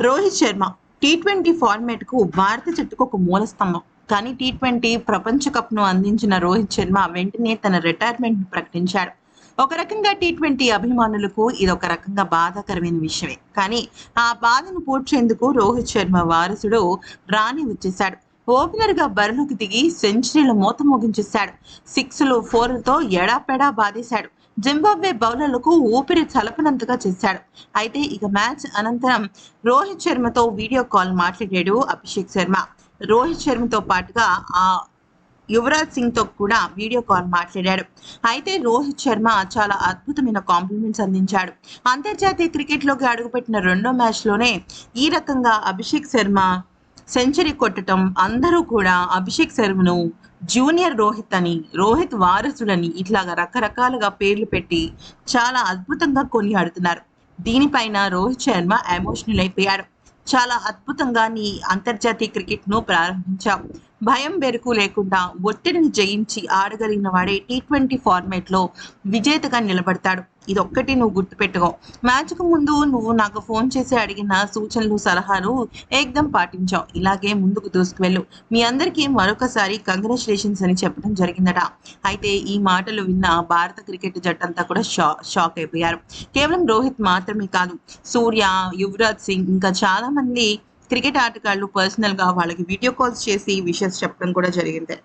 Rohit Sharma T twenty ఫార్మేట్కు భారత జట్టుకు ఒక మూల స్తంభం. కానీ టీ ట్వంటీ ప్రపంచ కప్ను అందించిన రోహిత్ శర్మ వెంటనే తన రిటైర్మెంట్ ప్రకటించాడు. ఒక రకంగా టీ ట్వంటీ అభిమానులకు ఇది ఒక రకంగా బాధాకరమైన విషయమే. కానీ ఆ బాధను పూడ్చేందుకు రోహిత్ శర్మ వారసుడు రాణి వచ్చేశాడు. ఓపెనర్గా బరిలోకి దిగి సెంచరీల మూత మోగించేశాడు. సిక్స్లు ఫోర్లతో ఎడాపెడా బాధేశాడు జింబాబ్వే బౌలర్లకు ఊపిరి చలపనంతగా చేశాడు. అయితే ఇక మ్యాచ్ అనంతరం రోహిత్ శర్మతో వీడియో కాల్ మాట్లాడాడు అభిషేక్ శర్మ. రోహిత్ శర్మతో పాటుగా ఆ యువరాజ్ సింగ్తో కూడా వీడియో కాల్ మాట్లాడాడు. అయితే రోహిత్ శర్మ చాలా అద్భుతమైన కాంప్లిమెంట్స్ అందించాడు. అంతర్జాతీయ క్రికెట్లోకి అడుగుపెట్టిన రెండో మ్యాచ్లోనే ఈ రకంగా అభిషేక్ శర్మ సెంచరీ కొట్టడం అందరూ కూడా అభిషేక్ శర్మను జూనియర్ రోహిత్ అని రోహిత్ వారసుడని ఇట్లాగా రకరకాలుగా పేర్లు పెట్టి చాలా అద్భుతంగా కొనియాడుతున్నారు. దీనిపైన రోహిత్ శర్మ ఎమోషనల్ అయిపోయాడు. చాలా అద్భుతంగా నీ అంతర్జాతీయ క్రికెట్ను ప్రారంభించావు. భయం బెరుకు లేకుండా ఒత్తిడిని జయించి ఆడగలిగిన వాడే టీ ట్వంటీ ఫార్మాట్లో విజేతగా నిలబడతాడు. ఇది ఒక్కటి నువ్వు గుర్తుపెట్టుకో. మ్యాచ్కు ముందు నువ్వు నాకు ఫోన్ చేసి అడిగిన సూచనలు సలహాలు ఏకదం పాటించావు. ఇలాగే ముందుకు దూసుకువెళ్ళు. మీ అందరికీ మరొకసారి కంగ్రాచులేషన్స్ అని చెప్పడం జరిగిందట. అయితే ఈ మాటలు విన్న భారత క్రికెట్ జట్టంతా కూడా షా షాక్ అయిపోయారు. కేవలం రోహిత్ మాత్రమే కాదు సూర్య యువరాజ్ సింగ్ ఇంకా చాలా మంది క్రికెట్ ఆటగాళ్ళు పర్సనల్గా వాళ్ళకి వీడియో కాల్స్ చేసి విషయస్ చెప్పడం కూడా జరిగింది.